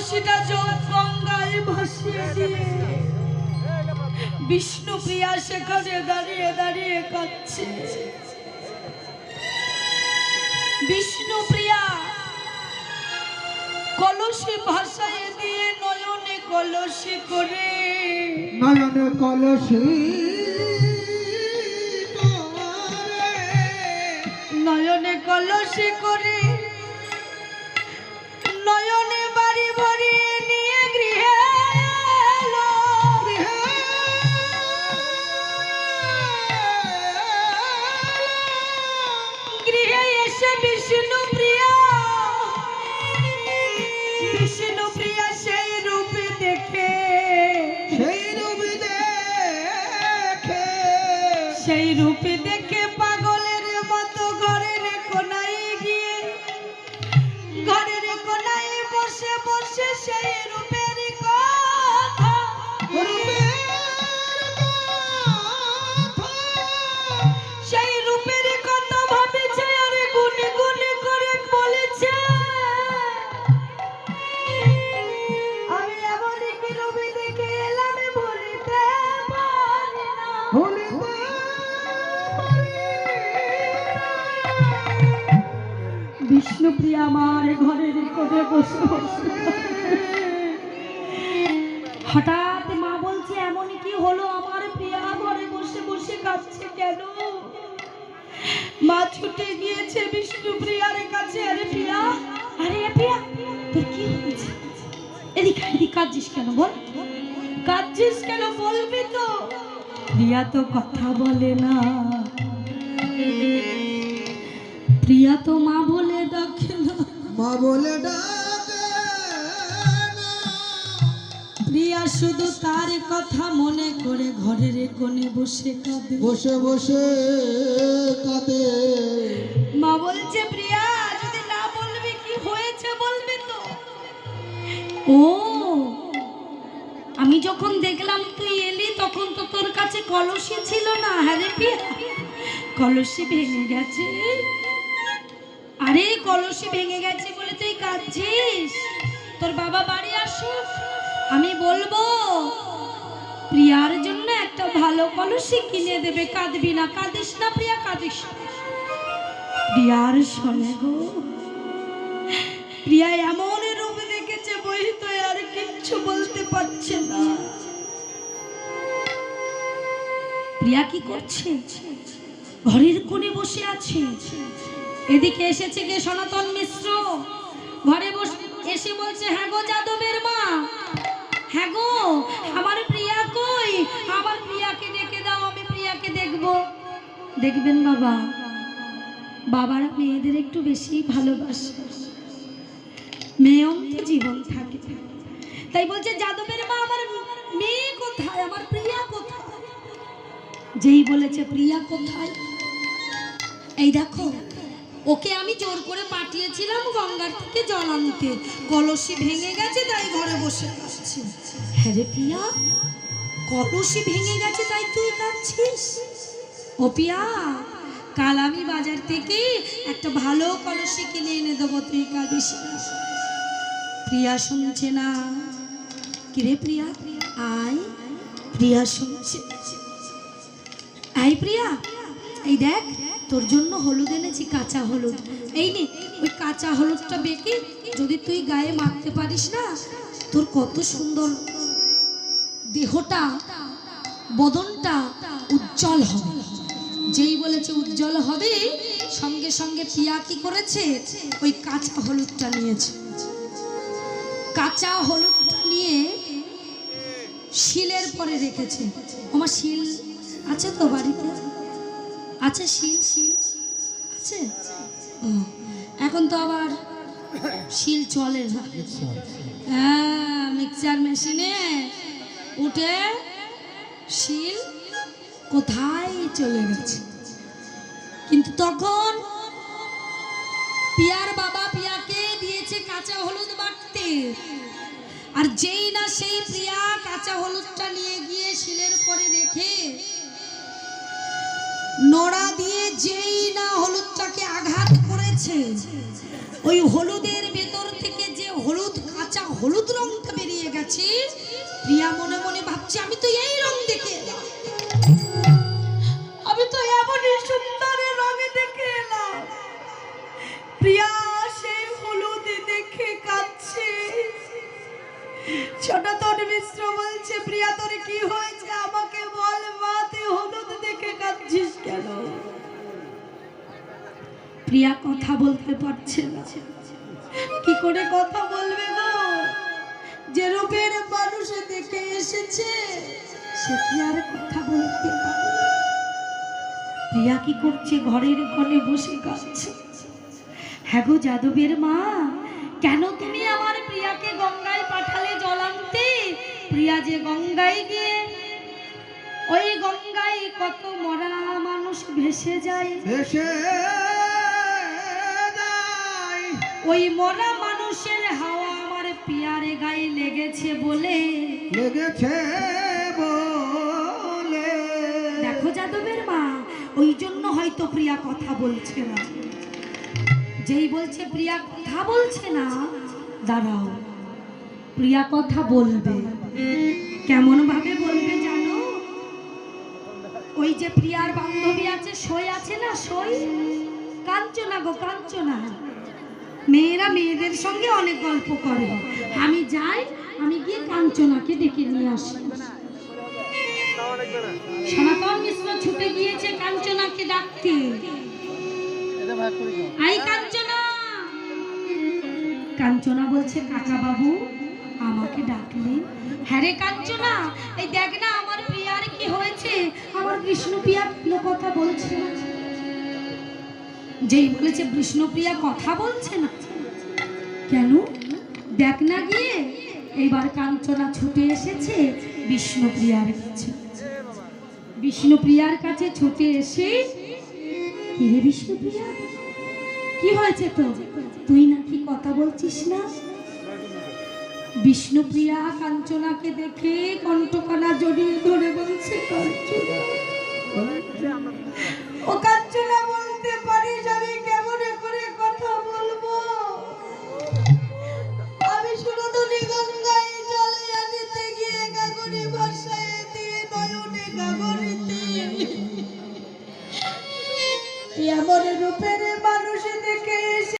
কলসিটা জল গঙ্গায় ভাসিয়ে দিয়ে। বিষ্ণু প্রিয়া সেখানে দাঁড়িয়ে দাঁড়িয়ে কাঁদছে। বিষ্ণু প্রিয়া, কলসি ভাসায় দিয়ে নয়নে কলসি করে। নয়ন কলসী এসে বিষ্ণু প্রিয়া। বিষ্ণু প্রিয়া সেই রূপে দেখে। সেই রবি দেখে। সেই রূপে দেখে বিষ্ণুপ্রিয়া আমার ঘরের কোণে বসে বসে। হঠাৎ মা বলছে, এমন কি হলো? আমার প্রিয়া ঘরে বসে বসে কাঁদছে কেন? মা ছুটে গিয়েছে বিষ্ণুপ্রিয়ার কাছে। আরে প্রিয়া আরে প্রিয়া, তোর কি হয়েছে? এদিক এদিক কাঁদছিস কেন বল? কাঁদছিস কেন বলবি তো? প্রিয়া তো কথা বলে না। প্রিয়া তো মা বলে মা বলে ডাকে প্রিয়া শুধু তার কথা মনে করে ঘরের কোণে বসে কাঁদে। বসে বসে কাঁদে। মা বলছে প্রিয়া যদি না বলবি কি হয়েছে বলবি তো? ও আমি যখন দেখলাম তুই এলি তখন তো তোর কাছে কলসি ছিল না। হ্যাঁ রে প্রিয়া কলসি ভেঙে গেছে। আরে কলসি ভেঙে গেছে বলে তুই কাঁদছিস? তোর বাবা বাড়ি আসুক। আমি বলব, প্রিয়ার জন্য একটা ভালো কলসি কিনে দেবে। কাঁদবি না, কাঁদিস না প্রিয়া, কাঁদিস প্রিয়ার শোনে গো, প্রিয়া এমন রূপ দেখেছে বই তো আর কিচ্ছু বলতে পারছে না। প্রিয়া কি করছে? ঘরের কোণে বসে আছে। এদিকে এসেছে কে সনাতন মিশ্র। ঘরে বসে এসে বলছে হ্যাঁ গো যাদবের মা। হ্যাঁ গো, আমার প্রিয়া কই? আমার প্রিয়াকে ডেকে দাও, আমি প্রিয়াকে দেখব। দেখবেন বাবা, বাবারা মেয়েদের একটু বেশি ভালোবাসে। মেয়েও তো জীবন থাকে। তাই বলছে, যাদবের মা, আমার মেয়ে কোথায়? আমার প্রিয়া কোথায়? যেই বলেছে, প্রিয়া কোথায়? এই দেখো ওকে আমি জোর করে পাঠিয়েছিলাম গঙ্গার থেকে জল আনতে। কলসি ভেঙে গেছে, তাই ঘরে বসে কাঁদছি। হ্যাঁ রে প্রিয়া কলসি ভেঙে গেছে, তাই তুই কাঁদছিস? ও প্রিয়া কাল আমি বাজার থেকে একটা ভালো কলসি কিনে এনে দেবো, তুই কাঁদিস। প্রিয়া শুনছে না। কিরে প্রিয়া? আয়, প্রিয়া শুনছে। আই প্রিয়া, এই দেখ। তোর জন্য হলুদ এনেছি, কাঁচা হলুদ। এই নে, ওই কাঁচা হলুদটা বেঁকে যদি তুই গায়ে মাখতে পারিস না, তোর কত সুন্দর দেহটা, বদনটা উজ্জ্বল হবে। যেই বলেছে উজ্জ্বল হবে, সঙ্গে সঙ্গে পিয়া কি করেছে? ওই কাঁচা হলুদটা নিয়েছে। কাঁচা হলুদটা নিয়ে শিলের পরে রেখেছে। আমার শিল আছে তো বাড়িতে? আছে শিল শিল আছে? ও, এখন তো আবার শিল চলে হ্যাঁ মিক্সচার মেশিনে উঠে শিল কোথায় চলে গেছে? কিন্তু তখন পিয়ার বাবা পিয়াকে দিয়েছে কাঁচা হলুদ বাটতে। আর যেই না সেই প্রিয়া কাঁচা হলুদটা নিয়ে গিয়ে শিলের পরে রেখে নড়া দিয়ে যেই না হলুদটাকে আঘাত করেছে, ওই হলুদের ভেতর থেকে যে হলুদ, কাঁচা হলুদ রংটা বেরিয়ে গেছে, প্রিয়া মনে মনে ভাবছে, আমি তো এই রং দেখে আমি তো এমনই সুন্দর রঙে দেখে এলাম। প্রিয়া সেই হলুদ দেখে কাঁদছে। সনাতন মিশ্র বলছে, প্রিয়া, তোর কি হয়েছে? আমাকে বল, মা, তুই হলুদ কাঁদছিস কেন? প্রিয়া কথা বলতে পারছে না। কি করে কথা বলবে গো? যে রূপের মানুষ দেখে এসেছে, সে কি আর কথা বলতে পারে প্রিয়া কি করছে? ঘরের কোণে বসে কাঁদছে। হ্যাঁ গো যাদবের মা, কেন তুমি আমার প্রিয়াকে গঙ্গায় পাঠালে জল আনতে? প্রিয়া যে গঙ্গায় গিয়ে ওই গঙ্গায় কত মরা মানুষ ভেসে যায়। ভেসে যায়। ওই মরা মানুষের হাওয়া আমার পিয়ারে গায়ে লেগেছে বলে। লেগেছে বলে। দেখো যাদবের মা ওই জন্য হয়তো প্রিয়া কথা বলছে না। যেই বলছে প্রিয়া কথা বলছে না দাঁড়াও প্রিয়া কথা বলবে। কেমন ভাবে ওই যে প্রিয়ার বান্ধবী আছে সই আছে না সই? কাঞ্চনা গো কাঞ্চনা। মেয়েরা মেয়েদের সঙ্গে অনেক গল্প করে। আমি যাই আমি গিয়ে কাঞ্চনাকে ডেকে নিয়ে আসি। সনাতন মিশ্র ছুটে গিয়েছে কাঞ্চনাকে ডাকতে। আই কাঞ্চনা। কাঞ্চনা বলছে কাকা বাবু আমাকে ডাকলেন হ্যাঁ রে কাঞ্চনা, এই দেখ না, আমার প্রিয়ার কি হয়েছে? আমার বিষ্ণুপ্রিয়া কথা বলছে যেই বলেছে, বিষ্ণুপ্রিয়া কথা বলছে না? কেন? দেখ না গিয়ে এইবার কাঞ্চনা ছুটে এসেছে বিষ্ণুপ্রিয়ার কাছে। বিষ্ণুপ্রিয়ার কাছে ছুটে এসে? কি রে বিষ্ণুপ্রিয়া? কি হয়েছে তো তুই নাকি কথা বলছিস না? বিষ্ণুপ্রিয়া কাঞ্চনাকে দেখে কণ্ঠকলা জড়িয়ে ধরে বলছে কাঞ্চনা।